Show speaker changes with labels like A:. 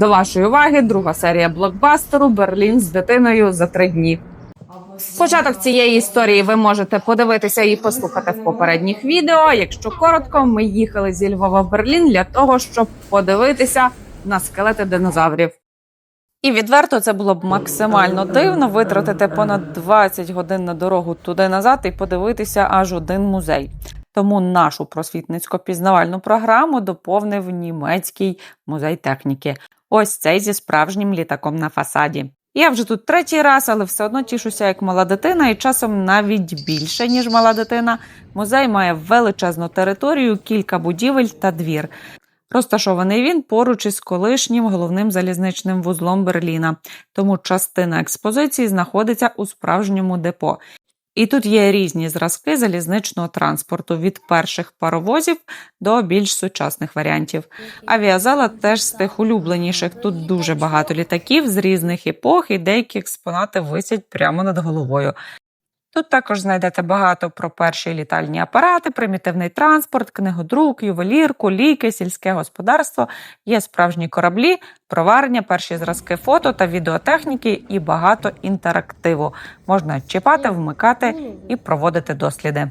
A: До вашої уваги друга серія блокбастеру Берлін з дитиною за три дні. Початок цієї історії ви можете подивитися і послухати в попередніх відео. Якщо коротко, ми їхали зі Львова в Берлін для того, щоб подивитися на скелети динозаврів. І відверто це було б максимально дивно витратити понад 20 годин на дорогу туди назад і подивитися аж один музей. Тому нашу просвітницько-пізнавальну програму доповнив німецький музей техніки. Ось цей зі справжнім літаком на фасаді. Я вже тут третій раз, але все одно тішуся як мала дитина, і часом навіть більше ніж мала дитина. Музей має величезну територію, кілька будівель та двір. Розташований він поруч із колишнім головним залізничним вузлом Берліна, тому частина експозиції знаходиться у справжньому депо. І тут є різні зразки залізничного транспорту від перших паровозів до більш сучасних варіантів. Авіазала теж з тих улюбленіших. Тут дуже багато літаків з різних епох, і деякі експонати висять прямо над головою. Тут також знайдете багато про перші літальні апарати, примітивний транспорт, книгодрук, ювелірку, ліки, сільське господарство, є справжні кораблі, проварення, перші зразки фото та відеотехніки і багато інтерактиву. Можна чіпати, вмикати і проводити досліди.